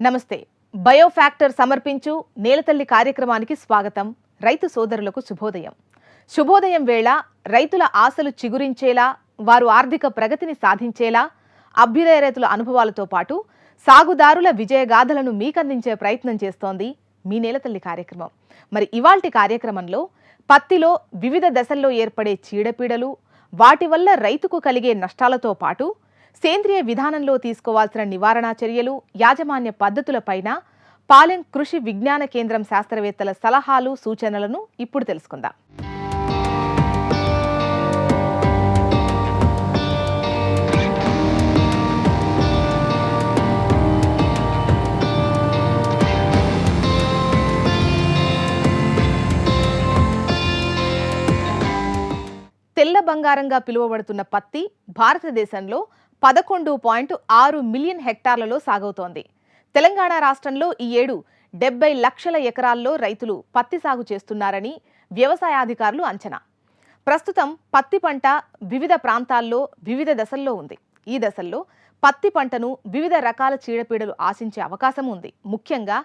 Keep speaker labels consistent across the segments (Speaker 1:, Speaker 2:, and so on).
Speaker 1: నమస్తే. బయోఫ్యాక్టర్ సమర్పించు నేలతల్లి కార్యక్రమానికి స్వాగతం. రైతు సోదరులకు శుభోదయం. శుభోదయం వేళ రైతుల ఆశలు చిగురించేలా వారు ఆర్థిక ప్రగతిని సాధించేలా అభ్యుదయ రైతుల అనుభవాలతో పాటు సాగుదారుల విజయగాథలను మీకందించే ప్రయత్నం చేస్తోంది మీ నేలతల్లి కార్యక్రమం. మరి ఇవాల్టి కార్యక్రమంలో పత్తిలో వివిధ దశల్లో ఏర్పడే చీడపీడలు వాటి వల్ల రైతుకు కలిగే నష్టాలతో పాటు సేంద్రియ విధానంలో తీసుకోవాల్సిన నివారణ చర్యలు యాజమాన్య పద్ధతులపైన పాలెం కృషి విజ్ఞాన కేంద్రం శాస్త్రవేత్తల సలహాలు సూచనలను ఇప్పుడు తెలుసుకుందాం. తెల్ల బంగారంగా పిలువబడుతున్న పత్తి భారతదేశంలో పదకొండు పాయింట్ ఆరు మిలియన్ హెక్టార్లలో సాగవుతోంది. తెలంగాణ రాష్ట్రంలో ఈ ఏడు డెబ్బై లక్షల ఎకరాల్లో రైతులు పత్తి సాగు చేస్తున్నారని వ్యవసాయాధికారులు అంచనా. ప్రస్తుతం పత్తి పంట వివిధ ప్రాంతాల్లో వివిధ దశల్లో ఉంది. ఈ దశల్లో పత్తి పంటను వివిధ రకాల చీడపీడలు ఆశించే అవకాశం ఉంది. ముఖ్యంగా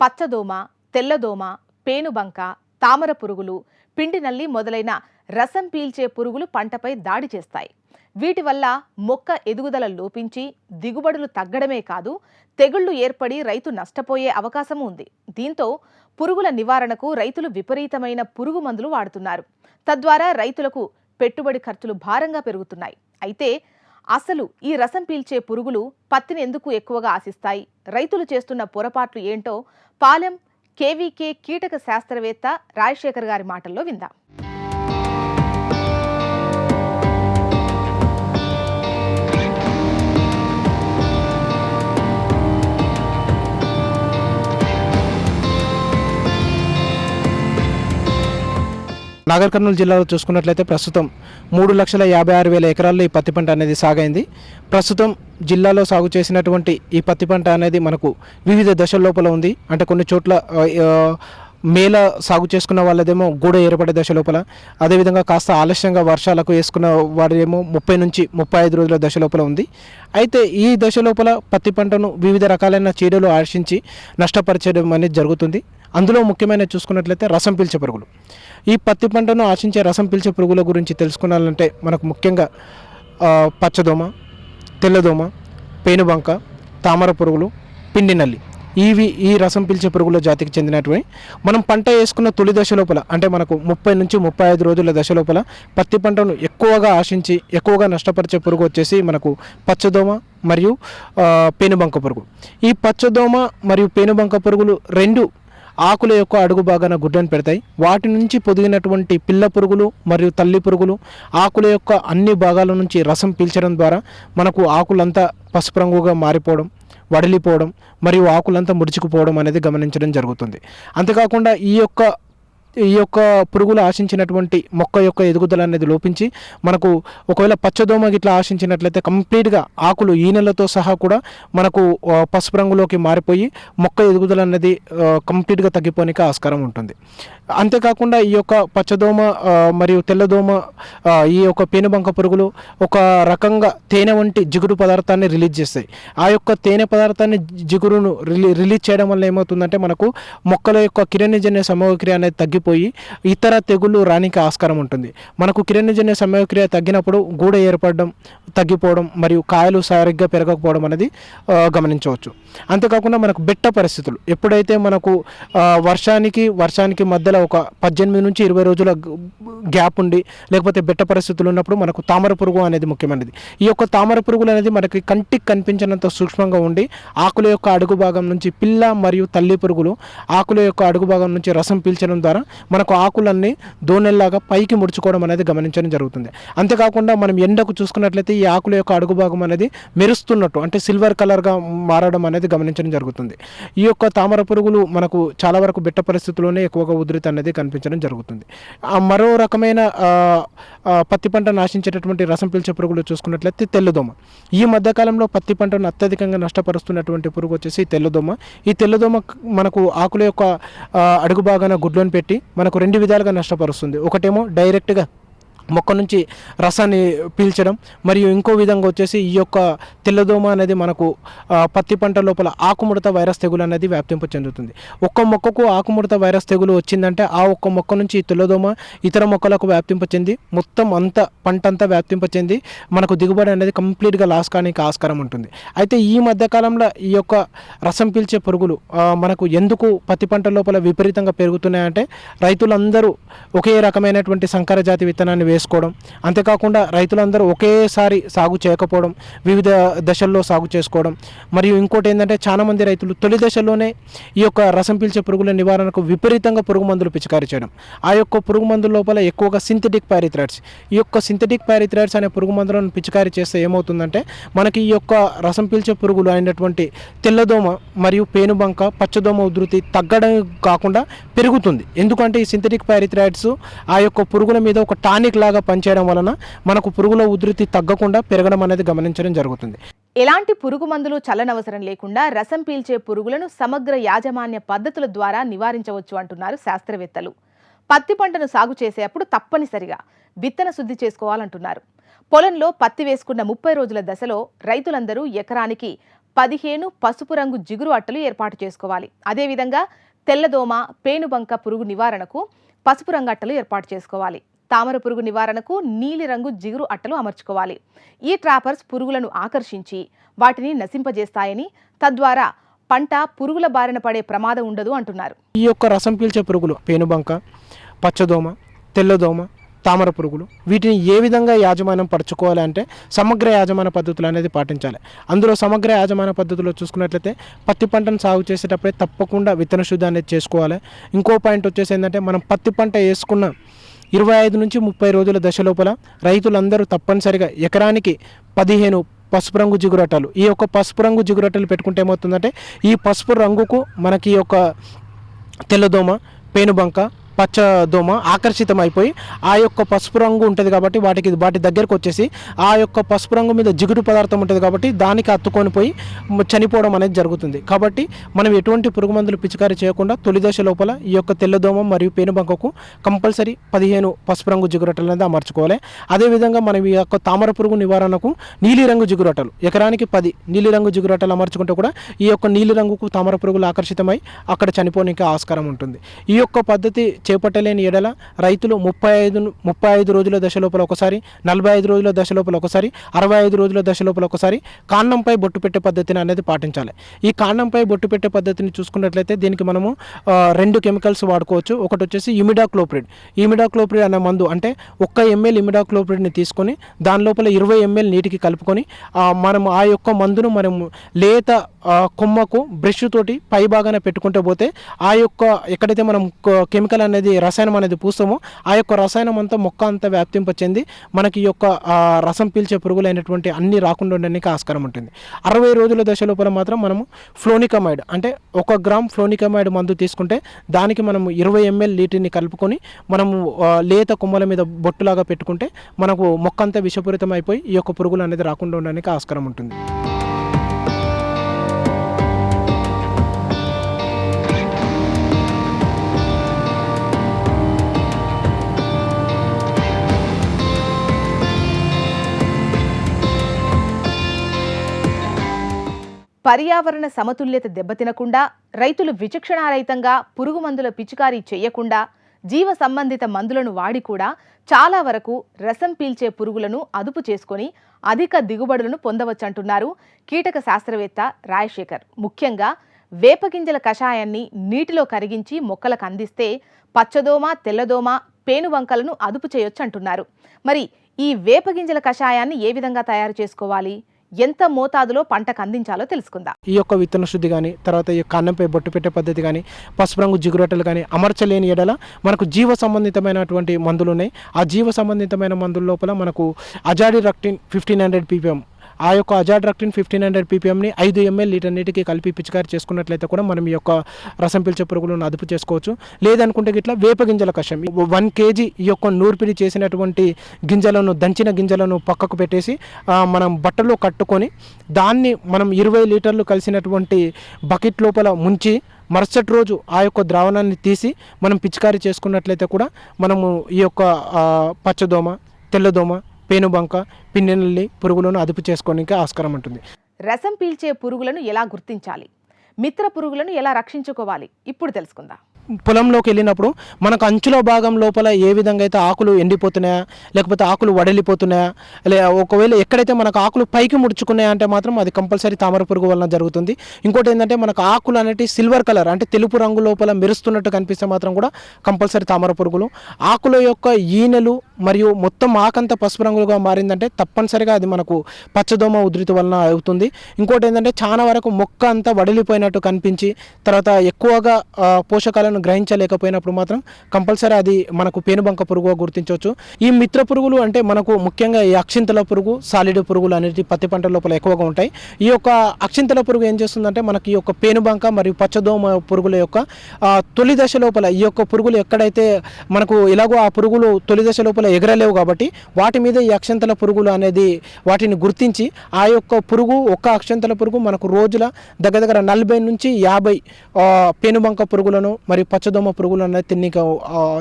Speaker 1: పచ్చదోమ తెల్లదోమ పేనుబంక తామర పురుగులు పిండి నల్లి మొదలైన రసం పీల్చే పురుగులు పంటపై దాడి చేస్తాయి. వీటి వల్ల మొక్క ఎదుగుదల లోపించి దిగుబడులు తగ్గడమే కాదు తెగుళ్ళు ఏర్పడి రైతు నష్టపోయే అవకాశం ఉంది. దీంతో పురుగుల నివారణకు రైతులు విపరీతమైన పురుగు మందులు వాడుతున్నారు. తద్వారా రైతులకు పెట్టుబడి ఖర్చులు భారంగా పెరుగుతున్నాయి. అయితే అసలు ఈ రసం పీల్చే పురుగులు పత్తిని ఎందుకు ఎక్కువగా ఆశిస్తాయి? రైతులు చేస్తున్న పొరపాట్లు ఏంటో పాలెం కేవీకే కీటక శాస్త్రవేత్త రాజశేఖర్ గారి మాటల్లో విందాం.
Speaker 2: నాగర్ కర్నూలు జిల్లాలో చూసుకున్నట్లయితే ప్రస్తుతం మూడు లక్షల యాభై ఆరు వేల ఎకరాల్లో ఈ పత్తి పంట అనేది సాగైంది. ప్రస్తుతం జిల్లాలో సాగు చేసినటువంటి ఈ పత్తి పంట అనేది మనకు వివిధ దశల లోపల ఉంది. అంటే కొన్ని చోట్ల మేల సాగు చేసుకున్న వాళ్ళదేమో గూడ ఏర్పడే దశ లోపల అదేవిధంగా కాస్త ఆలస్యంగా వర్షాలకు వేసుకున్న వాడేమో ముప్పై నుంచి ముప్పై ఐదు రోజుల దశ లోపల ఉంది. అయితే ఈ దశ లోపల పత్తి పంటను వివిధ రకాలైన చీడలు ఆశించి నష్టపరచడం అనేది జరుగుతుంది. అందులో ముఖ్యమైన చూసుకున్నట్లయితే రసం పీల్చే పురుగులు. ఈ పత్తి పంటను ఆశించే రసం పీల్చే పురుగుల గురించి తెలుసుకున్నాలంటే మనకు ముఖ్యంగా పచ్చదోమ తెల్లదోమ పేనుబంక తామర పురుగులు పిండి నల్లి. ఇవి ఈ రసం పీల్చే పురుగుల జాతికి చెందినటువంటి మనం పంట వేసుకున్న తొలి దశ లోపల అంటే మనకు ముప్పై నుంచి ముప్పై ఐదు రోజుల దశ లోపల పత్తి పంటను ఎక్కువగా ఆశించి ఎక్కువగా నష్టపరిచే పురుగు వచ్చేసి మనకు పచ్చదోమ మరియు పేనుబంక పురుగు. ఈ పచ్చదోమ మరియు పేనుబంక పురుగులు రెండు ఆకుల యొక్క అడుగు భాగాన గుడ్డను పెడతాయి. వాటి నుంచి పొదిగినటువంటి పిల్ల పురుగులు మరియు తల్లి పురుగులు ఆకుల యొక్క అన్ని భాగాల నుంచి రసం పీల్చడం ద్వారా మనకు ఆకులంతా పసుపు రంగుగా మారిపోవడం వడిలిపోవడం మరియు ఆకులంతా ముడుచుకుపోవడం అనేది గమనించడం జరుగుతుంది. అంతేకాకుండా ఈ యొక్క ఈ యొక్క పురుగులు ఆశించినటువంటి మొక్క యొక్క ఎదుగుదల అనేది లోపించి మనకు ఒకవేళ పచ్చదోమ గిట్లా ఆశించినట్లయితే కంప్లీట్గా ఆకులు ఈనెలతో సహా కూడా మనకు పసుపు రంగులోకి మారిపోయి మొక్క ఎదుగుదల అనేది కంప్లీట్గా తగ్గిపోనికి ఆస్కారం ఉంటుంది. అంతేకాకుండా ఈ యొక్క పచ్చదోమ మరియు తెల్లదోమ ఈ యొక్క పేనుబంక పురుగులు ఒక రకంగా తేనె వంటి జిగురు పదార్థాన్ని రిలీజ్ చేస్తాయి. ఆ యొక్క తేనె పదార్థాన్ని జిగురును రిలీ రిలీజ్ చేయడం వల్ల ఏమవుతుందంటే మనకు మొక్కల యొక్క కిరణజన్య సమయక్రియ అనేది తగ్గిపోయి ఇతర తెగుళ్ళు రానికి ఆస్కారం ఉంటుంది. మనకు కిరణజన్య సమయక్రియ తగ్గినప్పుడు గూడ ఏర్పడడం తగ్గిపోవడం మరియు కాయలు సరిగ్గా పెరగకపోవడం అనేది గమనించవచ్చు. అంతేకాకుండా మనకు బెట్ట పరిస్థితులు. ఎప్పుడైతే మనకు వర్షానికి వర్షానికి మధ్యలో ఒక పద్దెనిమిది నుంచి ఇరవై రోజుల గ్యాప్ ఉండి లేకపోతే బెట్ట పరిస్థితులు ఉన్నప్పుడు మనకు తామర పురుగు అనేది ముఖ్యమైనది. ఈ యొక్క తామర పురుగులు అనేది మనకి కంటికి కనిపించినంత సూక్ష్మంగా ఉండి ఆకుల యొక్క అడుగు భాగం నుంచి పిల్ల మరియు తల్లి పురుగులు ఆకుల యొక్క అడుగు భాగం నుంచి రసం పీల్చడం ద్వారా మనకు ఆకులన్నీ దోనెల్లాగా పైకి ముడుచుకోవడం అనేది గమనించడం జరుగుతుంది. అంతేకాకుండా మనం ఎండకు చూసుకున్నట్లయితే ఈ ఆకుల యొక్క అడుగు భాగం అనేది మెరుస్తున్నట్టు అంటే సిల్వర్ కలర్గా మారడం అనేది గమనించడం జరుగుతుంది. ఈ యొక్క తామర పురుగులు మనకు చాలా వరకు బిట్ట పరిస్థితుల్లోనే ఎక్కువగా ఉధృతి అనేది కనిపించడం జరుగుతుంది. మరో రకమైన పత్తి పంట నాశించేటటువంటి రసం పీల్చే పురుగులు చూసుకున్నట్లయితే తెల్లదోమ. ఈ మధ్యకాలంలో పత్తి పంటను అత్యధికంగా నష్టపరుస్తున్నటువంటి పురుగు వచ్చేసి తెల్లదోమ. ఈ తెల్లదోమ మనకు ఆకుల యొక్క అడుగు భాగాన గుడ్లను పెట్టి మనకు రెండు విధాలుగా నష్టపరుస్తుంది. ఒకటేమో డైరెక్ట్గా మొక్క నుంచి రసాన్ని పీల్చడం మరియు ఇంకో విధంగా వచ్చేసి ఈ యొక్క తెల్లదోమ అనేది మనకు పత్తి పంట లోపల ఆకుముడత వైరస్ తెగులు అనేది వ్యాప్తింప చెందుతుంది. ఒక్క మొక్కకు ఆకుముడత వైరస్ తెగులు వచ్చిందంటే ఆ ఒక్క మొక్క నుంచి ఈ తెల్లదోమ ఇతర మొక్కలకు వ్యాప్తింప చెంది మొత్తం అంత పంట అంతా వ్యాప్తింప చెంది మనకు దిగుబడి అనేది కంప్లీట్గా లాస్ కానికి ఆస్కారం ఉంటుంది. అయితే ఈ మధ్యకాలంలో ఈ యొక్క రసం పీల్చే పురుగులు మనకు ఎందుకు పత్తి పంట లోపల విపరీతంగా పెరుగుతున్నాయంటే రైతులందరూ ఒకే రకమైనటువంటి సంకర జాతి విత్తనాన్ని చేసుకోవడం. అంతేకాకుండా రైతులందరూ ఒకేసారి సాగు చేయకపోవడం వివిధ దశల్లో సాగు చేసుకోవడం. మరియు ఇంకోటి ఏంటంటే చాలామంది రైతులు తొలి దశలోనే ఈ యొక్క రసం పీల్చే పురుగుల నివారణకు విపరీతంగా పురుగు మందులు పిచికారీ చేయడం. ఆ యొక్క పురుగు మందుల లోపల ఎక్కువగా సింథటిక్ పారిథ్రాయిడ్స్ ఈ యొక్క సింథటిక్ పారిథ్రాయిడ్స్ అనే పురుగు మందులను పిచికారీ చేస్తే ఏమవుతుందంటే మనకి ఈ యొక్క రసం పీల్చే పురుగులు అయినటువంటి తెల్లదోమ మరియు పేనుబంక పచ్చదోమ ఉధృతి తగ్గడం కాకుండా పెరుగుతుంది. ఎందుకంటే ఈ సింథటిక్ ప్యారిథ్రాయిడ్స్ ఆ యొక్క పురుగుల మీద ఒక టానిక్ లాగా పనిచేయడం వలన మనకు పురుగుల ఉధృతి తగ్గకుండా పెరగడం అనేది గమనించడం జరుగుతుంది.
Speaker 1: ఎలాంటి పురుగు మందులు చల్లనవసరం లేకుండా రసం పీల్చే పురుగులను సమగ్ర యాజమాన్య పద్ధతుల ద్వారా నివారించవచ్చు అంటున్నారు శాస్త్రవేత్తలు. పత్తి పంటను సాగు చేసేటప్పుడు తప్పనిసరిగా విత్తన శుద్ధి చేసుకోవాలంటున్నారు. పొలంలో పత్తి వేసుకున్న ముప్పై రోజుల దశలో రైతులందరూ ఎకరానికి పదిహేను పసుపు రంగు జిగురు అట్టలు ఏర్పాటు చేసుకోవాలి. అదేవిధంగా తెల్లదోమ పేనుబంక పురుగు నివారణకు పసుపు రంగు అట్టలు ఏర్పాటు చేసుకోవాలి. తామర పురుగు నివారణకు నీలిరంగు జిగురు అట్టలు అమర్చుకోవాలి. ఈ ట్రాపర్స్ పురుగులను ఆకర్షించి వాటిని నశింపజేస్తాయని తద్వారా పంట పురుగుల బారిన పడే ప్రమాదం ఉండదు అంటున్నారు.
Speaker 2: ఈ యొక్క రసం పీల్చే పురుగులు పేనుబంక పచ్చదోమ తెల్లదోమ తామర పురుగులు వీటిని ఏ విధంగా యాజమాన్యం పరచుకోవాలి అంటే సమగ్ర యాజమాన్య పద్ధతులు అనేది పాటించాలి. అందులో సమగ్ర యాజమాన్య పద్ధతిలో చూసుకున్నట్లయితే పత్తి పంటను సాగు చేసేటప్పుడే తప్పకుండా విత్తన శుద్ధి అనేది చేసుకోవాలి. ఇంకో పాయింట్ వచ్చేసి ఏంటంటే మనం పత్తి పంట వేసుకున్న ఇరవై ఐదు నుంచి ముప్పై రోజుల దశ లోపల రైతులందరూ తప్పనిసరిగా ఎకరానికి పదిహేను పసుపు రంగు జిగురటలు. ఈ యొక్క పసుపు రంగు జిగురటలు పెట్టుకుంటే ఏమవుతుందంటే ఈ పసుపు రంగుకు మనకి ఈ యొక్క తెల్లదోమ పేనుబంక పచ్చ దోమ ఆకర్షితం అయిపోయి ఆ యొక్క పసుపు రంగు ఉంటుంది కాబట్టి వాటికి వాటి దగ్గరకు వచ్చేసి ఆ యొక్క పసుపు రంగు మీద జిగురు పదార్థం ఉంటుంది కాబట్టి దానికి అత్తుకొని పోయి చనిపోవడం అనేది జరుగుతుంది. కాబట్టి మనం ఎటువంటి పురుగు మందులు పిచికారీ చేయకుండా తొలి దశ లోపల ఈ యొక్క తెల్లదోమ మరియు పేనుబంకకు కంపల్సరీ పదిహేను పసుపు రంగు జిగురటలు అనేది అమర్చుకోవాలి. అదేవిధంగా మనం ఈ యొక్క తామర పురుగు నివారణకు నీలిరంగు జిగురటలు ఎకరానికి పది నీలిరంగు జిగురటలు అమర్చుకుంటే కూడా ఈ యొక్క నీలిరంగుకు తామర పురుగులు ఆకర్షితమై అక్కడ చనిపోనికి ఆస్కారం ఉంటుంది. ఈ యొక్క పద్ధతి చేపట్టలేని ఎడల రైతులు ముప్పై ఐదు ముప్పై ఐదు రోజుల దశ లోపల ఒకసారి నలభై ఐదు రోజుల దశ లోపల ఒకసారి అరవై ఐదు రోజుల దశ లోపల ఒకసారి కాండంపై బొట్టు పెట్టే పద్ధతిని అనేది పాటించాలి. ఈ కాండంపై బొట్టు పెట్టే పద్ధతిని చూసుకున్నట్లయితే దీనికి మనము రెండు కెమికల్స్ వాడుకోవచ్చు. ఒకటి వచ్చేసి ఇమిడాక్లోప్రిడ్. ఇమిడాక్లోప్రిడ్ అనే మందు అంటే ఒక్క ఎంఎల్ ఇమిడాక్లోప్రిడ్ని తీసుకొని దాని లోపల ఇరవై ఎంఎల్ నీటికి కలుపుకొని మనం ఆ యొక్క మందును మనము లేత కొమ్మకు బ్రష్ తోటి పై భాగాన పెట్టుకుంటే పోతే ఆ యొక్క ఎక్కడైతే మనం కెమికల్ అనేది రసాయనం అనేది పూస్తామో. ఆ యొక్క రసాయనం అంతా మొక్క అంతా వ్యాప్తింపచ్చింది మనకి ఈ యొక్క రసం పీల్చే పురుగులైనటువంటి అన్ని రాకుండా ఉండడానికి ఆస్కారం ఉంటుంది. అరవై రోజుల దశ లోపల మాత్రం మనము ఫ్లోనికమైడ్ అంటే ఒక గ్రామ్ ఫ్లోనికమైడ్ మందు తీసుకుంటే దానికి మనం ఇరవై ఎంఎల్ నీటిని కలుపుకొని మనము లేత కొమ్మల మీద బొట్టులాగా పెట్టుకుంటే మనకు మొక్క అంతా విషపూరితం అయిపోయి ఈ యొక్క పురుగులు అనేది రాకుండా ఉండడానికి ఆస్కారం ఉంటుంది.
Speaker 1: పర్యావరణ సమతుల్యత దెబ్బతినకుండా రైతులు విచక్షణారహితంగా పురుగు మందుల పిచికారీ చేయకుండా జీవ సంబంధిత మందులను వాడి కూడా చాలా వరకు రసం పీల్చే పురుగులను అదుపు చేసుకొని అధిక దిగుబడులను పొందవచ్చంటున్నారు కీటక శాస్త్రవేత్త రాయశేఖర్ ముఖ్యంగా వేపగింజల కషాయాన్ని నీటిలో కరిగించి మొక్కలకు అందిస్తే పచ్చదోమ తెల్లదోమ పేనుబంకలను అదుపు చేయొచ్చంటున్నారు. మరి ఈ వేపగింజల కషాయాన్ని ఏ విధంగా తయారు చేసుకోవాలి? ఎంత మోతాదులో పంటకు అందించాలో తెలుసుకుందాం.
Speaker 2: ఈ యొక్క విత్తన శుద్ధి కానీ తర్వాత ఈ కాన్నంపై బొట్టు పెట్టే పద్ధతి కానీ పసుపు రంగు జిగురొట్టలు కానీ అమర్చలేని ఎడల మనకు జీవ సంబంధితమైనటువంటి మందులు ఉన్నాయి. ఆ జీవ సంబంధితమైన మందుల లోపల మనకు azadirachtin fifteen hundred PPM ఆ యొక్క అజాడ్రక్టిన్ ఫిఫ్టీన్ హండ్రెడ్ పీపీఎంని ఐదు ఎంఎల్ లీటర్ నీటికి కలిపి పిచికారి చేసుకున్నట్లయితే కూడా మనం ఈ యొక్క రసం పిలిచే పురుగులను అదుపు చేసుకోవచ్చు. లేదనుకుంటే ఇట్లా వేప గింజల కషం. వన్ కేజీ ఈ యొక్క నూర్పిడి చేసినటువంటి గింజలను దంచిన గింజలను పక్కకు పెట్టేసి మనం బట్టలో కట్టుకొని దాన్ని మనం ఇరవై లీటర్లు కలిసినటువంటి బకెట్ లోపల ముంచి మరుసటి రోజు ఆ యొక్క ద్రావణాన్ని తీసి మనం పిచికారీ చేసుకున్నట్లయితే కూడా మనము ఈ యొక్క పచ్చదోమ తెల్లదోమ పేనుబంక పిన్నెల్లి పురుగులను అదుపు చేసుకోవడానికి ఆస్కారం ఉంటుంది.
Speaker 1: రసం పీల్చే పురుగులను ఎలా గుర్తించాలి? మిత్ర పురుగులను ఎలా రక్షించుకోవాలి? ఇప్పుడు తెలుసుకుందాం.
Speaker 2: పొలంలోకి వెళ్ళినప్పుడు మనకు అంచుల భాగం లోపల ఏ విధంగా అయితే ఆకులు ఎండిపోతున్నాయా లేకపోతే ఆకులు వడలిపోతున్నాయా లే ఒకవేళ ఎక్కడైతే మనకు ఆకులు పైకి ముడుచుకున్నాయా అంటే మాత్రం అది కంపల్సరీ తామర పురుగు వలన జరుగుతుంది. ఇంకోటి ఏంటంటే మనకు ఆకులు అనేటి సిల్వర్ కలర్ అంటే తెలుపు రంగు లోపల మెరుస్తున్నట్టు కనిపిస్తే మాత్రం కూడా కంపల్సరీ తామర పురుగులు. ఆకుల యొక్క ఈనెలు మరియు మొత్తం ఆకంతా పసుపు రంగులుగా మారిందంటే తప్పనిసరిగా అది మనకు పచ్చదోమ ఉధృతి వలన అవుతుంది. ఇంకోటి ఏంటంటే చాలా వరకు మొక్క అంతా వడిలిపోయినట్టు కనిపించి తర్వాత ఎక్కువగా పోషకాలను మనం గ్రహించలేకపోయినప్పుడు మాత్రం కంపల్సరీ అది మనకు పేనుబంక పురుగుగా గుర్తించవచ్చు. ఈ మిత్ర పురుగులు అంటే మనకు ముఖ్యంగా ఈ అక్షింతల పురుగు సాలిడ్ పురుగులు అనేది పత్తి పంట లోపల ఎక్కువగా ఉంటాయి. ఈ యొక్క అక్షింతల పురుగు ఏం చేస్తుందంటే మనకి ఈ యొక్క పేనుబంక మరియు పచ్చదోమ పురుగుల యొక్క తొలి దశ లోపల ఈ యొక్క పురుగులు ఎక్కడైతే మనకు ఎలాగో ఆ పురుగులు తొలి దశ లోపల ఎగరలేవు కాబట్టి వాటి మీద ఈ అక్షంతల పురుగులు అనేది వాటిని గుర్తించి ఆ యొక్క పురుగు ఒక్క అక్షంతల పురుగు మనకు రోజుల దగ్గర దగ్గర నలభై నుంచి యాభై పేనుబంక పురుగులను మరియు పచ్చదోమ పురుగులు అనేది తిని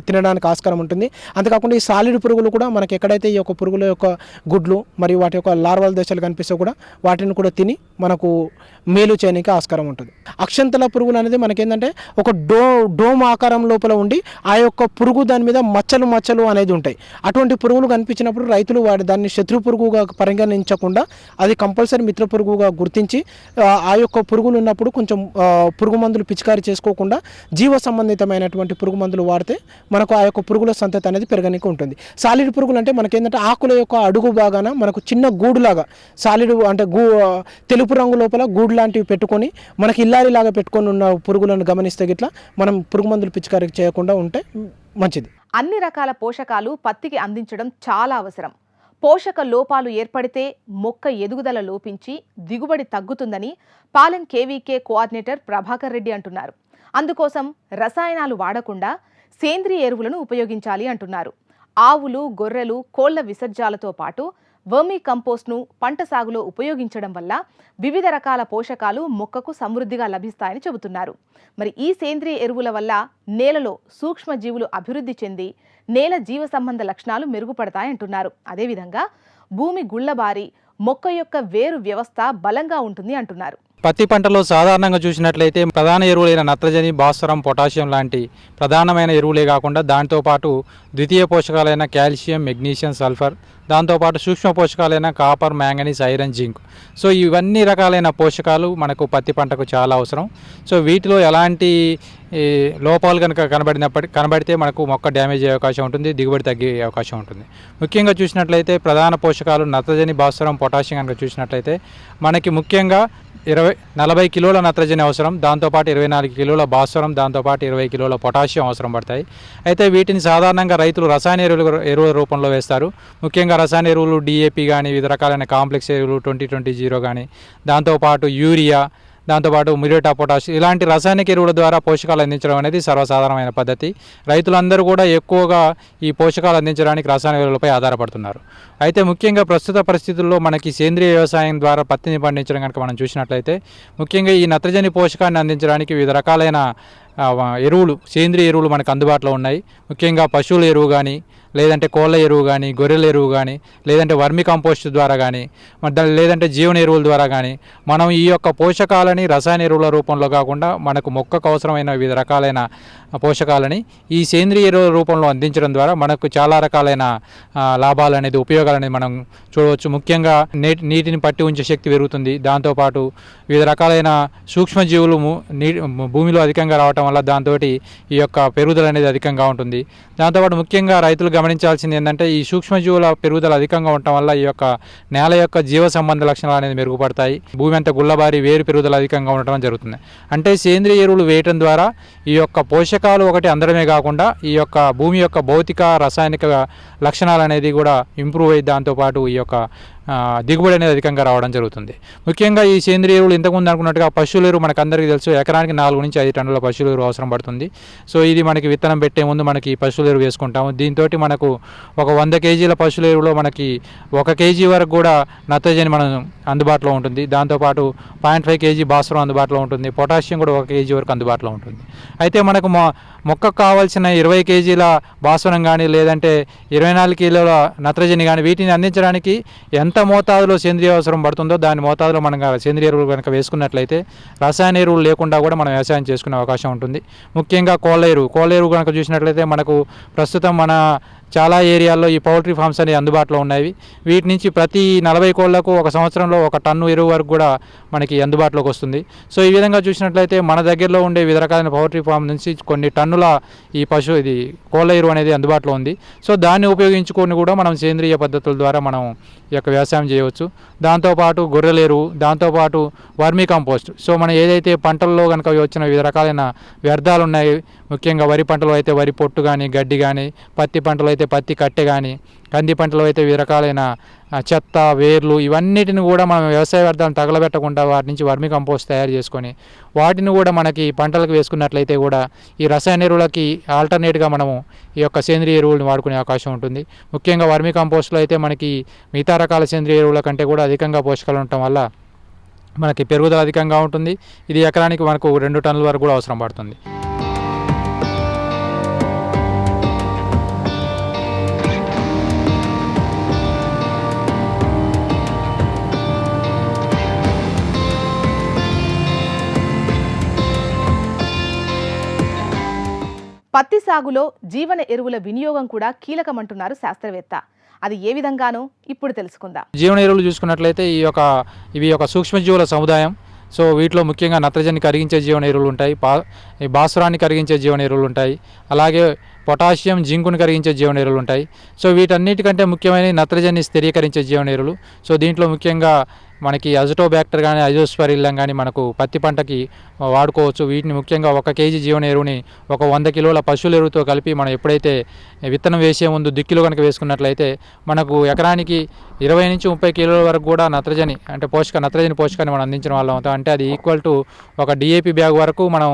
Speaker 2: తినడానికి ఆస్కారం ఉంటుంది. అంతేకాకుండా ఈ సాలిడ్ పురుగులు కూడా మనకి ఎక్కడైతే ఈ యొక్క పురుగుల యొక్క గుడ్లు మరియు వాటి యొక్క లార్వల్ దశలు కనిపిస్తే కూడా వాటిని కూడా తిని మనకు మేలు చేయడానికి ఆస్కారం ఉంటుంది. అక్షంతల పురుగులు అనేది మనకేంటంటే ఒక డో డోమ్ ఆకారం లోపల ఉండి ఆ యొక్క పురుగు దాని మీద మచ్చలు మచ్చలు అనేది ఉంటాయి. అటువంటి పురుగులు కనిపించినప్పుడు రైతులు వాడి దాన్ని శత్రు పురుగుగా పరిగణించకుండా అది కంపల్సరీ మిత్ర పురుగుగా గుర్తించి ఆ, యొక్క పురుగులు ఉన్నప్పుడు కొంచెం పురుగు మందులు పిచికారీ చేసుకోకుండా జీవ సంబంధితమైనటువంటి పురుగు మందులు వాడితే మనకు ఆ యొక్క పురుగుల సంతతి అనేది పెరగనికి ఉంటుంది. సాలిడ్ పురుగులు అంటే మనకేంటంటే ఆకుల యొక్క అడుగు భాగాన మనకు చిన్న గూడులాగా సాలిడ్ అంటే గూ తెలుపు రంగు లోపల గూడు లాంటివి పెట్టుకొని మనకి ఇల్లారిలాగా పెట్టుకొని ఉన్న పురుగులను గమనిస్తే గిట్లా మనం పురుగు మందులు పిచికారీ చేయకుండా ఉంటే మంచిది.
Speaker 1: అన్ని రకాల పోషకాలు పత్తికి అందించడం చాలా అవసరం. పోషక లోపాలు ఏర్పడితే మొక్క ఎదుగుదల లోపించి దిగుబడి తగ్గుతుందని పాలెం కేవీకే కోఆర్డినేటర్ ప్రభాకర్ రెడ్డి అంటున్నారు. అందుకోసం రసాయనాలు వాడకుండా సేంద్రియ ఎరువులను ఉపయోగించాలి అంటున్నారు. ఆవులు గొర్రెలు కోళ్ళ విసర్జాలతో పాటు వర్మీ కంపోస్ట్ను పంట సాగులో ఉపయోగించడం వల్ల వివిధ రకాల పోషకాలు మొక్కకు సమృద్ధిగా లభిస్తాయని చెబుతున్నారు. మరి ఈ సేంద్రియ ఎరువుల వల్ల నేలలో సూక్ష్మజీవులు అభివృద్ధి చెంది నేల జీవ సంబంధ లక్షణాలు మెరుగుపడతాయంటున్నారు అదేవిధంగా భూమి గుళ్ళబారి మొక్క యొక్క వేరు వ్యవస్థ బలంగా ఉంటుంది అంటున్నారు.
Speaker 3: పత్తి పంటలో సాధారణంగా చూసినట్లయితే ప్రధాన ఎరువులైన నత్రజని భాస్వరం పొటాషియం లాంటి ప్రధానమైన ఎరువులే కాకుండా దాంతోపాటు ద్వితీయ పోషకాలైన కాల్షియం మెగ్నీషియం సల్ఫర్ దాంతోపాటు సూక్ష్మ పోషకాలైన copper manganese iron zinc. So ఇవన్నీ రకాలైన పోషకాలు మనకు పత్తి పంటకు చాలా అవసరం. సో వీటిలో ఎలాంటి ఈ, లోపాలు కనుక కనబడినప్పటి కనబడితే మనకు మొక్క డ్యామేజ్ అయ్యే అవకాశం ఉంటుంది దిగుబడి తగ్గే అవకాశం ఉంటుంది. ముఖ్యంగా చూసినట్లయితే ప్రధాన పోషకాలు నత్రజని భాస్వరం పొటాషియం కనుక చూసినట్లయితే మనకి ముఖ్యంగా ఇరవై నలభై కిలోల నత్రజని అవసరం దాంతోపాటు ఇరవై నాలుగు కిలోల భాస్వరం దాంతోపాటు ఇరవై కిలోల పొటాషియం అవసరం పడతాయి. అయితే వీటిని సాధారణంగా రైతులు రసాయన ఎరువులు ఎరువుల రూపంలో వేస్తారు. ముఖ్యంగా రసాయన ఎరువులు డిఏపి కానీ వివిధ రకాలైన కాంప్లెక్స్ ఎరువులు ట్వంటీ ట్వంటీ జీరో కానీ దాంతోపాటు యూరియా దాంతోపాటు మురేటా పొటాష్ ఇలాంటి రసాయనిక ఎరువుల ద్వారా పోషకాలు అందించడం అనేది సర్వసాధారణమైన పద్ధతి. రైతులందరూ కూడా ఎక్కువగా ఈ పోషకాలు అందించడానికి రసాయన ఎరువులపై ఆధారపడుతున్నారు. అయితే ముఖ్యంగా ప్రస్తుత పరిస్థితుల్లో మనకి సేంద్రియ వ్యవసాయం ద్వారా పత్తిని పండించడం కనుక మనం చూసినట్లయితే ముఖ్యంగా ఈ నత్రజని పోషకాన్ని అందించడానికి వివిధ రకాలైన ఎరువులు సేంద్రియ ఎరువులు మనకు అందుబాటులో ఉన్నాయి. ముఖ్యంగా పశువుల ఎరువు కానీ లేదంటే కోళ్ళ ఎరువు కానీ గొర్రెల ఎరువు కానీ లేదంటే వర్మి కంపోస్ట్ ద్వారా కానీ మరి లేదంటే జీవన ఎరువుల ద్వారా కానీ మనం ఈ యొక్క పోషకాలని రసాయన ఎరువుల రూపంలో కాకుండా మనకు మొక్కకు అవసరమైన వివిధ రకాలైన పోషకాలని ఈ సేంద్రియ ఎరువుల రూపంలో అందించడం ద్వారా మనకు చాలా రకాలైన లాభాలు అనేది ఉపయోగాలు అనేది మనం చూడవచ్చు. ముఖ్యంగా నీటి నీటిని పట్టి ఉంచే శక్తి పెరుగుతుంది. దాంతోపాటు వివిధ రకాలైన సూక్ష్మజీవులు ము- నీ భూమిలో అధికంగా రావటం వల్ల దాంతో ఈ యొక్క పెరుగుదల అనేది అధికంగా ఉంటుంది. దాంతోపాటు ముఖ్యంగా రైతులు గమనించాల్సింది ఏంటంటే ఈ సూక్ష్మజీవుల పెరుగుదల అధికంగా ఉండటం వల్ల ఈ యొక్క నేల యొక్క జీవ సంబంధ లక్షణాలు అనేది మెరుగుపడతాయి. భూమి అంత గుల్లబారి వేరు పెరుగుదల అధికంగా ఉండటం జరుగుతుంది. అంటే సేంద్రియ ఎరువులు వేయటం ద్వారా ఈ యొక్క పోషకాలు ఒకటి అందడమే కాకుండా ఈ యొక్క భూమి యొక్క భౌతిక రసాయనిక లక్షణాలు అనేది కూడా ఇంప్రూవ్ అయ్యి దాంతోపాటు ఈ యొక్క దిగుబడి అనేది అధికంగా రావడం జరుగుతుంది. ముఖ్యంగా ఈ సేంద్రియ ఎరువులు ఇంతకుముందు అనుకున్నట్టుగా పశువుల ఎరువు మనకు అందరికీ తెలుసు. ఎకరానికి నాలుగు నుంచి ఐదు టన్నుల పశువుల ఎరువు అవసరం పడుతుంది. సో ఇది మనకి విత్తనం పెట్టే ముందు మనకి పశువుల ఎరువు వేసుకుంటాము. దీంతో మనకు ఒక వంద కేజీల పశువుల ఎరువులో మనకి ఒక కేజీ వరకు కూడా నత్రజని మనం అందుబాటులో ఉంటుంది. దాంతోపాటు పాయింట్ ఫైవ్ కేజీ భాస్వరం అందుబాటులో ఉంటుంది. పొటాషియం కూడా ఒక కేజీ వరకు అందుబాటులో ఉంటుంది. అయితే మనకు మొ మొక్కకు కావాల్సిన ఇరవై కేజీల భాస్వరం కానీ లేదంటే ఇరవై నాలుగు కిలోల నత్రజని కానీ వీటిని అందించడానికి ఎంత మోతాదులో సేంద్రియ అవసరం పడుతుందో దాని మోతాదులో మనం సేంద్రియ ఎరువులు కనుక వేసుకున్నట్లయితే రసాయన ఎరువులు లేకుండా కూడా మనం వ్యవసాయం చేసుకునే అవకాశం ఉంటుంది. ముఖ్యంగా కోళ్ళ ఎరువు. కోళ్ళ ఎరువు కనుక చూసినట్లయితే మనకు ప్రస్తుతం మన చాలా ఏరియాల్లో ఈ పౌల్ట్రీ ఫార్మ్స్ అనేవి అందుబాటులో ఉన్నాయి. వీటి నుంచి ప్రతి నలభై కోళ్ళకు ఒక సంవత్సరంలో ఒక టన్ను ఎరువు వరకు కూడా మనకి అందుబాటులోకి వస్తుంది. సో ఈ విధంగా చూసినట్లయితే మన దగ్గరలో ఉండే వివిధ రకాలైన పౌల్ట్రీ ఫామ్ నుంచి కొన్ని టన్నుల ఈ పశు ఇది కోళ్ళ ఎరువు అనేది అందుబాటులో ఉంది. సో దాన్ని ఉపయోగించుకొని కూడా మనం సేంద్రియ పద్ధతుల ద్వారా మనం ఈ యొక్క వ్యవసాయం చేయవచ్చు. దాంతోపాటు గొర్రెల ఎరువు దాంతోపాటు వర్మీ కంపోస్ట్. సో మనం ఏదైతే పంటల్లో కనుక వచ్చిన వివిధ రకాలైన వ్యర్థాలు ఉన్నాయి ముఖ్యంగా వరి పంటలో అయితే వరి పొట్టు కానీ గడ్డి కానీ పత్తి పంటలో అయితే పత్తి కట్టె కానీ కంది పంటలో అయితే వివిధ రకాలైన చెత్త వేర్లు ఇవన్నిటిని కూడా మనం వ్యవసాయ వ్యర్థాలను తగలబెట్టకుండా వాటి నుంచి వర్మి కంపోస్ట్ తయారు చేసుకొని వాటిని కూడా మనకి పంటలకు వేసుకున్నట్లయితే కూడా ఈ రసాయన ఎరువులకి ఆల్టర్నేట్గా మనము ఈ యొక్క సేంద్రియ ఎరువులను వాడుకునే అవకాశం ఉంటుంది. ముఖ్యంగా వర్మి కంపోస్ట్లో అయితే మనకి మిగతా రకాల సేంద్రియ ఎరువుల కంటే కూడా అధికంగా పోషకాలు ఉండటం వల్ల మనకి పెరుగుదల అధికంగా ఉంటుంది. ఇది ఎకరానికి మనకు రెండు టన్నుల వరకు కూడా అవసరం పడుతుంది.
Speaker 1: పత్తి సాగులో జీవన ఎరువుల వినియోగం కూడా కీలకమంటున్నారు శాస్త్రవేత్త. అది ఏ విధంగానో ఇప్పుడు తెలుసుకుందాం.
Speaker 3: జీవన ఎరువులు చూసుకున్నట్లయితే ఈ యొక్క ఇవి ఒక సూక్ష్మజీవుల సముదాయం. సో వీటిలో ముఖ్యంగా నత్రజని కరిగించే జీవన ఎరువులు ఉంటాయి. పా ఈ భాస్వరాన్ని కరిగించే జీవన ఎరువులు ఉంటాయి. అలాగే పొటాషియం జింకును కరిగించే జీవన ఎరువులు ఉంటాయి. సో వీటన్నిటికంటే ముఖ్యమైన నత్రజని స్థిరీకరించే జీవన ఎరువులు. సో దీంట్లో ముఖ్యంగా మనకి అజటోబ్యాక్టర్ కానీ అజోస్పరిల్లం కానీ మనకు పత్తి పంటకి వాడుకోవచ్చు. వీటిని ముఖ్యంగా ఒక కేజీ జీవన ఎరువుని ఒక వంద కిలోల పశువుల ఎరువుతో కలిపి మనం ఎప్పుడైతే విత్తనం వేసే ముందు దిక్కులు కనుక వేసుకున్నట్లయితే మనకు ఎకరానికి ఇరవై నుంచి ముప్పై కిలోల వరకు కూడా నత్రజని అంటే పోషక నత్రజని పోషకాన్ని మనం అందించిన వాళ్ళం అవుతాం. అంటే అది ఈక్వల్ టు ఒక డిఏపి బ్యాగ్ వరకు మనం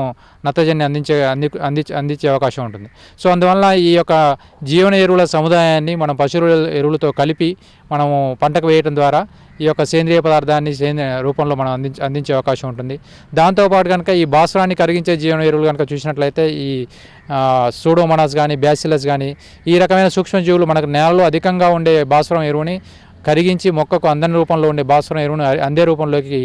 Speaker 3: నత్రజని అందించే అంది అందించే అందించే అవకాశం ఉంటుంది. సో అందువల్ల ఈ యొక్క జీవన ఎరువుల సముదాయాన్ని మనం పశువుల ఎరువులతో కలిపి మనము పంటకు వేయడం ద్వారా ఈ యొక్క సేంద్రియ పదార్థాన్ని సేంద్రియ రూపంలో మనం అందించ అందించే అవకాశం ఉంటుంది. దాంతోపాటు కనుక ఈ భాస్వరాన్ని కరిగించే జీవన ఎరువులు కనుక చూసినట్లయితే ఈ సూడోమోనాస్ కానీ బ్యాసిలస్ కానీ ఈ రకమైన సూక్ష్మజీవులు మనకు నేలలో అధికంగా ఉండే భాస్వరం ఎరువుని కరిగించి మొక్కకు అందని రూపంలో ఉండే భాస్వరం ఎరువును అందే రూపంలోకి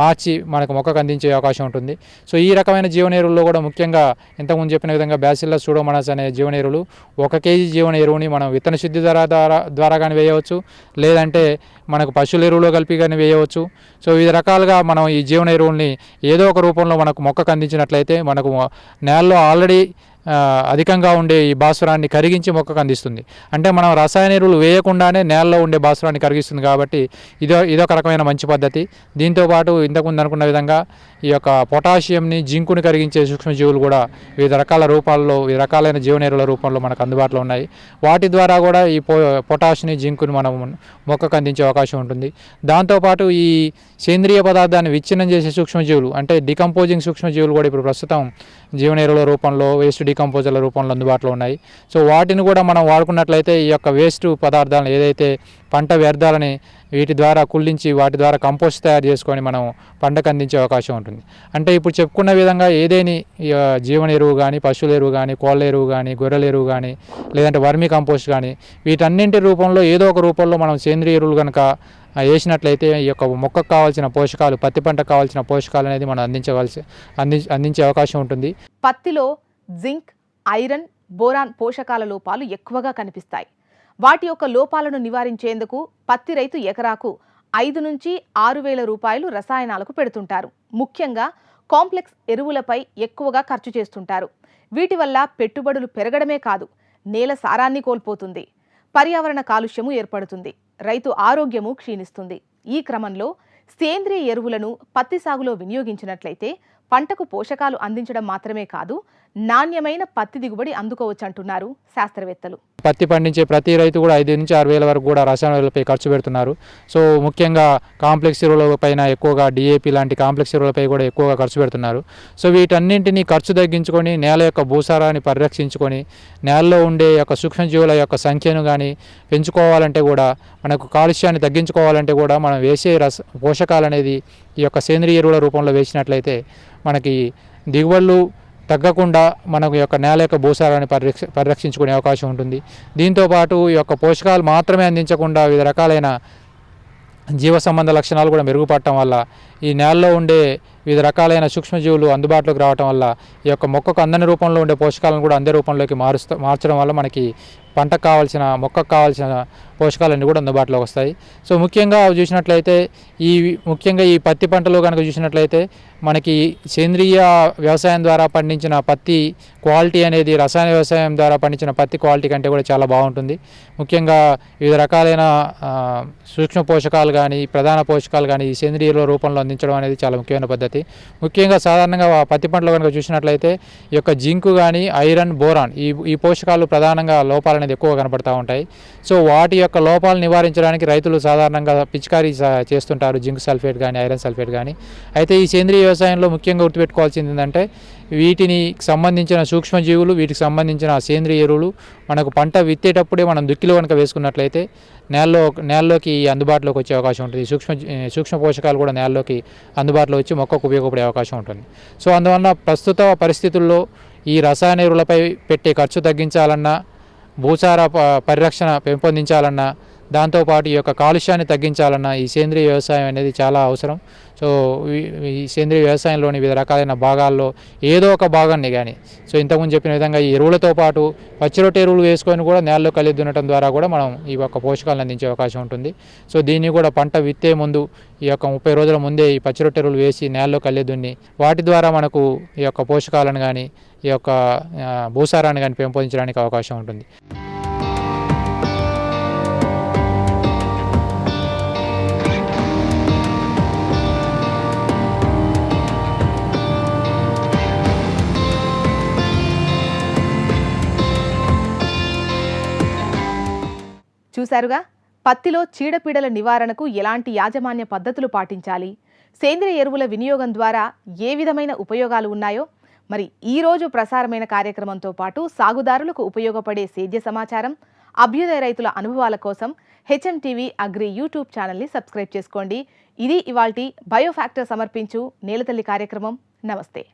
Speaker 3: మార్చి మనకు మొక్కకు అందించే అవకాశం ఉంటుంది. సో ఈ రకమైన జీవన ఎరువుల్లో కూడా ముఖ్యంగా ఇంతకుముందు చెప్పిన విధంగా బ్యాసిల్లస్ సూడోమనాస్ అనే జీవన ఎరువులు ఒక కేజీ జీవన ఎరువుని మనం విత్తన శుద్ధి ద్వారా ద్వారా ద్వారా కానీ వేయవచ్చు. లేదంటే మనకు పశువుల ఎరువులో కలిపి కానీ వేయవచ్చు. సో వివిధ రకాలుగా మనం ఈ జీవన ఎరువుల్ని ఏదో ఒక రూపంలో మనకు మొక్కకు అందించినట్లయితే మనకు నేలలో ఆల్రెడీ అధికంగా ఉండే ఈ భాస్వరాన్ని కరిగించి మొక్కకు అందిస్తుంది. అంటే మనం రసాయన ఎరువులు వేయకుండానే నేలలో ఉండే భాస్వరాన్ని కరిగిస్తుంది కాబట్టి ఇదో ఇదొక రకమైన మంచి పద్ధతి. దీంతో పాటు ఇంతకుముందు అనుకున్న విధంగా ఈ యొక్క పొటాషియంని జింకుని కరిగించే సూక్ష్మజీవులు కూడా వివిధ రకాల రూపాల్లో వివిధ రకాలైన జీవన ఎరువుల రూపంలో మనకు అందుబాటులో ఉన్నాయి. వాటి ద్వారా కూడా ఈ పొ పొటాష్ని జింకుని మనం మొక్కకు అందించే అవకాశం ఉంటుంది. దాంతోపాటు ఈ సేంద్రియ పదార్థాన్ని విచ్ఛిన్నం చేసే సూక్ష్మజీవులు అంటే డికంపోజింగ్ సూక్ష్మజీవులు కూడా ఇప్పుడు ప్రస్తుతం జీవన ఎరువుల రూపంలో వేస్ట్ డికంపోజర్ల రూపంలో అందుబాటులో ఉన్నాయి. సో వాటిని కూడా మనం వాడుకున్నట్లయితే ఈ యొక్క వేస్ట్ పదార్థాలను ఏదైతే పంట వ్యర్థాలని వీటి ద్వారా కుళ్ళించి వాటి ద్వారా కంపోస్ట్ తయారు చేసుకొని మనం పంటకు అందించే అవకాశం ఉంటుంది. అంటే ఇప్పుడు చెప్పుకున్న విధంగా ఏదేని జీవన ఎరువు కానీ పశువుల ఎరువు కానీ కోళ్ళ ఎరువు కానీ గొర్రెల ఎరువు కానీ లేదంటే వర్మి కంపోస్ట్ కానీ వీటన్నింటి రూపంలో ఏదో ఒక రూపంలో మనం సేంద్రియ ఎరువులు కనుక వేసినట్లయితే ఈ యొక్క మొక్కకు కావాల్సిన పోషకాలు పత్తి పంటకు కావాల్సిన పోషకాలు అనేది మనం అందించవలసి అంది అందించే అవకాశం ఉంటుంది.
Speaker 1: పత్తిలో జింక్ ఐరన్ బోరాన్ పోషకాల లోపాలు ఎక్కువగా కనిపిస్తాయి. వాటి యొక్క లోపాలను నివారించేందుకు పత్తి రైతు ఎకరాకు ఐదు నుంచి ఆరు వేల రూపాయలు రసాయనాలకు పెడుతుంటారు. ముఖ్యంగా కాంప్లెక్స్ ఎరువులపై ఎక్కువగా ఖర్చు చేస్తుంటారు. వీటి వల్ల పెట్టుబడులు పెరగడమే కాదు నేల సారాన్ని కోల్పోతుంది. పర్యావరణ కాలుష్యము ఏర్పడుతుంది. రైతు ఆరోగ్యము క్షీణిస్తుంది. ఈ క్రమంలో సేంద్రియ ఎరువులను పత్తి సాగులో వినియోగించినట్లయితే పంటకు పోషకాలు అందించడం మాత్రమే కాదు నాణ్యమైన పత్తి దిగుబడి అందుకోవచ్చు అంటున్నారు శాస్త్రవేత్తలు.
Speaker 3: పత్తి పండించే ప్రతి రైతు కూడా ఐదు నుంచి ఆరు వేల వరకు కూడా రసాయన ఎరువులపై ఖర్చు పెడుతున్నారు. సో ముఖ్యంగా కాంప్లెక్స్ ఎరువుల పైన ఎక్కువగా డిఏపి లాంటి కాంప్లెక్స్ ఎరువులపై కూడా ఎక్కువగా ఖర్చు పెడుతున్నారు. సో వీటన్నింటినీ ఖర్చు తగ్గించుకొని నేల యొక్క భూసారాన్ని పరిరక్షించుకొని నేలలో ఉండే యొక్క సూక్ష్మజీవుల యొక్క సంఖ్యను కానీ పెంచుకోవాలంటే కూడా మనకు కాలుష్యాన్ని తగ్గించుకోవాలంటే కూడా మనం వేసే రస పోషకాలు అనేది ఈ యొక్క సేంద్రియ ఎరువుల రూపంలో వేసినట్లయితే మనకి దిగుబడులు తగ్గకుండా మనకు ఈ యొక్క నేల యొక్క భూసారాన్ని పరిరక్ష పరిరక్షించుకునే అవకాశం ఉంటుంది. దీంతోపాటు ఈ యొక్క పోషకాలు మాత్రమే అందించకుండా వివిధ రకాలైన జీవ సంబంధ లక్షణాలు కూడా మెరుగుపడటం వల్ల ఈ నేలలో ఉండే వివిధ రకాలైన సూక్ష్మజీవులు అందుబాటులోకి రావటం వల్ల ఈ యొక్క మొక్కకు అందని రూపంలో ఉండే పోషకాలను కూడా అందే రూపంలోకి మారుస్తూ మార్చడం వల్ల మనకి పంటకు కావాల్సిన మొక్కకు కావాల్సిన పోషకాలన్నీ కూడా అందుబాటులోకి వస్తాయి. సో ముఖ్యంగా అవి చూసినట్లయితే ఈ ముఖ్యంగా ఈ పత్తి పంటలో కనుక చూసినట్లయితే మనకి సేంద్రియ వ్యవసాయం ద్వారా పండించిన పత్తి క్వాలిటీ అనేది రసాయన వ్యవసాయం ద్వారా పండించిన పత్తి క్వాలిటీ కంటే కూడా చాలా బాగుంటుంది. ముఖ్యంగా వివిధ రకాలైన సూక్ష్మ పోషకాలు కానీ ప్రధాన పోషకాలు కానీ ఈ సేంద్రియ రూపంలో అందించడం అనేది చాలా ముఖ్యమైన పద్ధతి. ముఖ్యంగా సాధారణంగా ఆ పత్తి పంటలో కనుక చూసినట్లయితే ఈ యొక్క జింకు కానీ ఐరన్ బోరాన్ ఈ ఈ పోషకాలు ప్రధానంగా లోపాలను అనేది ఎక్కువ కనపడతా ఉంటాయి. సో వాటి యొక్క లోపాలు నివారించడానికి రైతులు సాధారణంగా పిచికారీ చేస్తుంటారు. జింక్ సల్ఫేట్ కానీ ఐరన్ సల్ఫేట్ కానీ అయితే ఈ సేంద్రియ వ్యవసాయంలో ముఖ్యంగా గుర్తుపెట్టుకోవాల్సింది ఏంటంటే వీటిని సంబంధించిన సూక్ష్మజీవులు వీటికి సంబంధించిన సేంద్రియ ఎరువులు మనకు పంట విత్తేటప్పుడే మనం దుక్కిలో కనుక వేసుకున్నట్లయితే నేలలో నేలలోకి అందుబాటులోకి వచ్చే అవకాశం ఉంటుంది. సూక్ష్మ సూక్ష్మ పోషకాలు కూడా నేలలోకి అందుబాటులో వచ్చి మొక్కకు ఉపయోగపడే అవకాశం ఉంటుంది. సో అందువల్ల ప్రస్తుత పరిస్థితుల్లో ఈ రసాయన ఎరువులపై పెట్టే ఖర్చు తగ్గించాలన్నా భూసార పరిరక్షణ పెంపొందించాలన్నా దాంతోపాటు ఈ యొక్క కాలుష్యాన్ని తగ్గించాలన్నా ఈ సేంద్రియ వ్యవసాయం అనేది చాలా అవసరం. సో ఈ- ఈ సేంద్రియ వ్యవసాయంలోని వివిధ రకాలైన భాగాల్లో ఏదో ఒక భాగాన్ని కానీ సో ఇంతకుముందు చెప్పిన విధంగా ఈ ఎరువులతో పాటు పచ్చిరొట్టె ఎరువులు వేసుకొని కూడా నేలలో కలిగి దున్నటం ద్వారా కూడా మనం ఈ యొక్క పోషకాలను అందించే అవకాశం ఉంటుంది. సో దీన్ని కూడా పంట విత్తే ముందు ఈ యొక్క ముప్పై రోజుల ముందే ఈ పచ్చిరొట్టె ఎరువులు వేసి నేలలో కలిగి దున్ని వాటి ద్వారా మనకు ఈ యొక్క పోషకాలను కానీ ఈ యొక్క భూసారాన్ని కానీ పెంపొందించడానికి అవకాశం ఉంటుంది.
Speaker 1: చూశారుగా? పత్తిలో చీడపీడల నివారణకు ఎలాంటి యాజమాన్య పద్ధతులు పాటించాలి? సేంద్రియ ఎరువుల వినియోగం ద్వారా ఏ విధమైన ఉపయోగాలు ఉన్నాయో? మరి ఈరోజు ప్రసారమైన కార్యక్రమంతో పాటు సాగుదారులకు ఉపయోగపడే సేద్య సమాచారం అభ్యుదయ రైతుల అనుభవాల కోసం హెచ్ఎం టీవీ అగ్రి యూట్యూబ్ ఛానల్ని సబ్స్క్రైబ్ చేసుకోండి. ఇది ఇవాల్టి బయోఫ్యాక్టర్ సమర్పించు నేలతల్లి కార్యక్రమం. నమస్తే.